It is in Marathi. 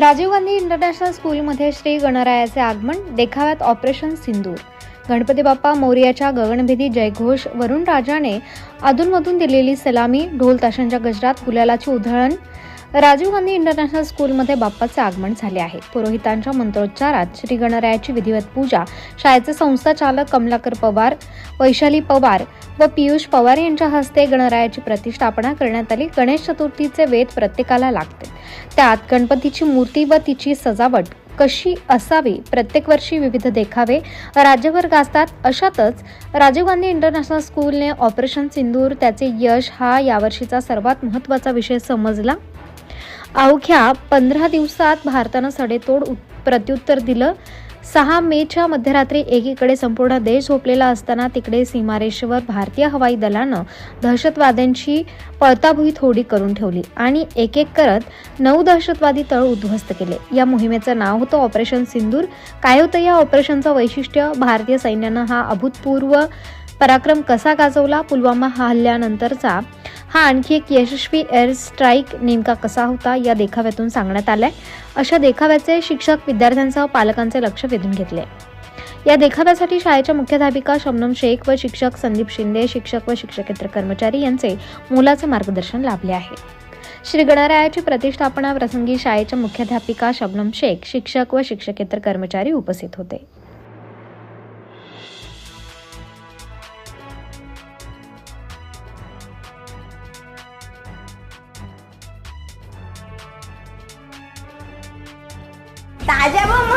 राजीव गांधी इंटरनॅशनल स्कूलमध्ये श्री गणरायाचे आगमन देखाव्यात ऑपरेशन सिंदूर. गणपती बाप्पा मोर्याच्या गगनभेदी जयघोष वरुण राजाने अधूनमधून दिलेली सलामी ढोल ताशांच्या गजरात गुलालाची उधळण. राजीव गांधी इंटरनॅशनल स्कूलमध्ये बाप्पाचे आगमन झाले आहे. पुरोहितांच्या मंत्रोच्चारात श्री गणरायाची विधिवत पूजा शाळेचे संस्थाचालक कमलाकर पवार वैशाली पवार व पियुष पवार यांच्या हस्ते गणरायाची प्रतिष्ठापना करण्यात आली. गणेश चतुर्थीचे वेद प्रत्येकाला लागते. त्यात गणपतीची मूर्ती व तिची सजावट कशी असावी प्रत्येक वर्षी विविध देखावे राज्यभर गाजतात अशातच राजीव गांधी इंटरनॅशनल स्कूलने ऑपरेशन सिंदूर त्याचे यश हा यावर्षीचा सर्वात महत्त्वाचा विषय समजला. अवघ्या पंधरा दिवसात भारतानं सडेतोड प्रत्युत्तर दिलं. सहा मेच्या मध्यरात्री एकीकडे संपूर्ण देश झोपलेला असताना तिकडे सीमारेषेवर भारतीय हवाई दलानं दहशतवाद्यांची पळताभुई थोडी करून ठेवली आणि एक एक करत नऊ दहशतवादी तळ उद्ध्वस्त केले. या मोहिमेचं नाव होतं ऑपरेशन सिंदूर. काय होतं या ऑपरेशनचं वैशिष्ट्य भारतीय सैन्यानं हा अभूतपूर्व पराक्रम कसा गाजवला पुलवामा हल्ल्यानंतरचा? हा आणखी एक यशस्वी एअर स्ट्राईक नेमका कसा होता या देखाव्यातून सांगण्यात आलाय. अशा देखाव्याचे शिक्षक विद्यार्थ्यांसह पालकांचे लक्ष वेधून घेतले. या देखाव्यासाठी शाळेच्या मुख्याध्यापिका शबनम शेख व शिक्षक संदीप शिंदे शिक्षक व शिक्षकेतर कर्मचारी यांचे मोलाचे मार्गदर्शन लाभले आहे. श्री गणरायाची प्रतिष्ठापना प्रसंगी शाळेच्या मुख्याध्यापिका शबनम शेख शिक्षक व शिक्षकेतर कर्मचारी उपस्थित होते. 大家帮忙